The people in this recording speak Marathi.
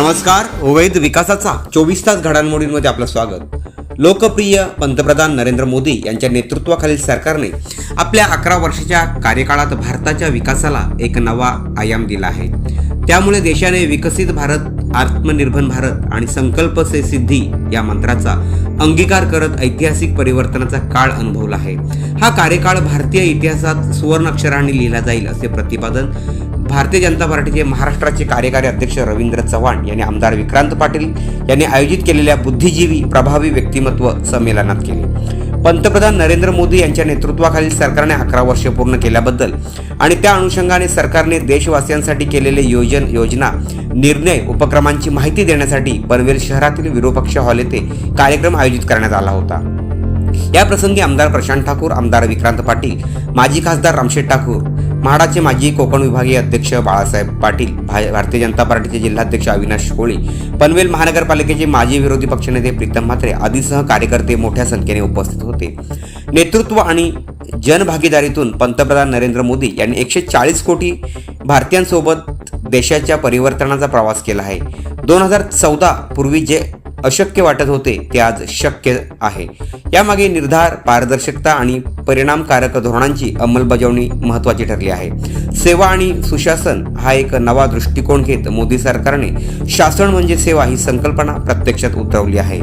नमस्कार अवैध विकासाचा. चोवीस तास घडामोडींमध्ये आपलं स्वागत. लोकप्रिय पंतप्रधान नरेंद्र मोदी यांच्या नेतृत्वाखालील सरकारने आपल्या अकरा वर्षाच्या कार्यकाळात भारताच्या विकासाला एक नवा आयाम दिला आहे. त्यामुळे देशाने विकसित भारत आत्मनिर्भर भारत आणि संकल्प से सिद्धी या मंत्राचा अंगीकार करत ऐतिहासिक परिवर्तनाचा काळ अनुभवला आहे. हा कार्यकाळ भारतीय इतिहासात सुवर्ण अक्षरांनी लिहिला जाईल असे प्रतिपादन भारतीय जनता पार्टीचे महाराष्ट्राचे कार्यकारी अध्यक्ष रवींद्र चव्हाण यांनी आमदार विक्रांत पाटील यांनी आयोजित केलेल्या बुद्धिजीवी प्रभावी व्यक्तिमत्व संमेलनात केले. पंतप्रधान नरेंद्र मोदी यांच्या नेतृत्वाखालील सरकारने अकरा वर्ष पूर्ण केल्याबद्दल आणि त्या अनुषंगाने सरकारने देशवासियांसाठी केलेले योजन योजना निर्णय उपक्रमांची माहिती देण्यासाठी पनवेल शहरातील विरोपक्ष हॉल येथे कार्यक्रम आयोजित करण्यात आला होता. या प्रसंगी आमदार प्रशांत ठाकूर आमदार विक्रांत पाटील माजी खासदार रामशेठ ठाकूर म्हाडाचे माजी कोकण विभागीय अध्यक्ष बाळासाहेब पाटील भा- भारतीय जनता पार्टीचे जिल्हाध्यक्ष अविनाश कोळी पनवेल महानगरपालिकेचे माजी विरोधी पक्षनेते प्रीतम म्हात्रे आदीसह कार्यकर्ते मोठ्या संख्येने उपस्थित होते. नेतृत्व आणि जनभागीदारीतून पंतप्रधान नरेंद्र मोदी यांनी एकशे चाळीस कोटी भारतीयांसोबत देशाच्या परिवर्तनाचा प्रवास केला आहे. दोन हजार चौदा पूर्वी जे अशक्य वाटत होते ते आज शक्य आहे. यामागे निर्धार पारदर्शकता आणि परिणामकारक धोरणांची अंमलबजावणी महत्त्वाची ठरली आहे. सेवा आणि सुशासन हा एक नवा दृष्टिकोन घेत मोदी सरकारने शासन म्हणजे सेवा ही संकल्पना प्रत्यक्षात उतरवली आहे.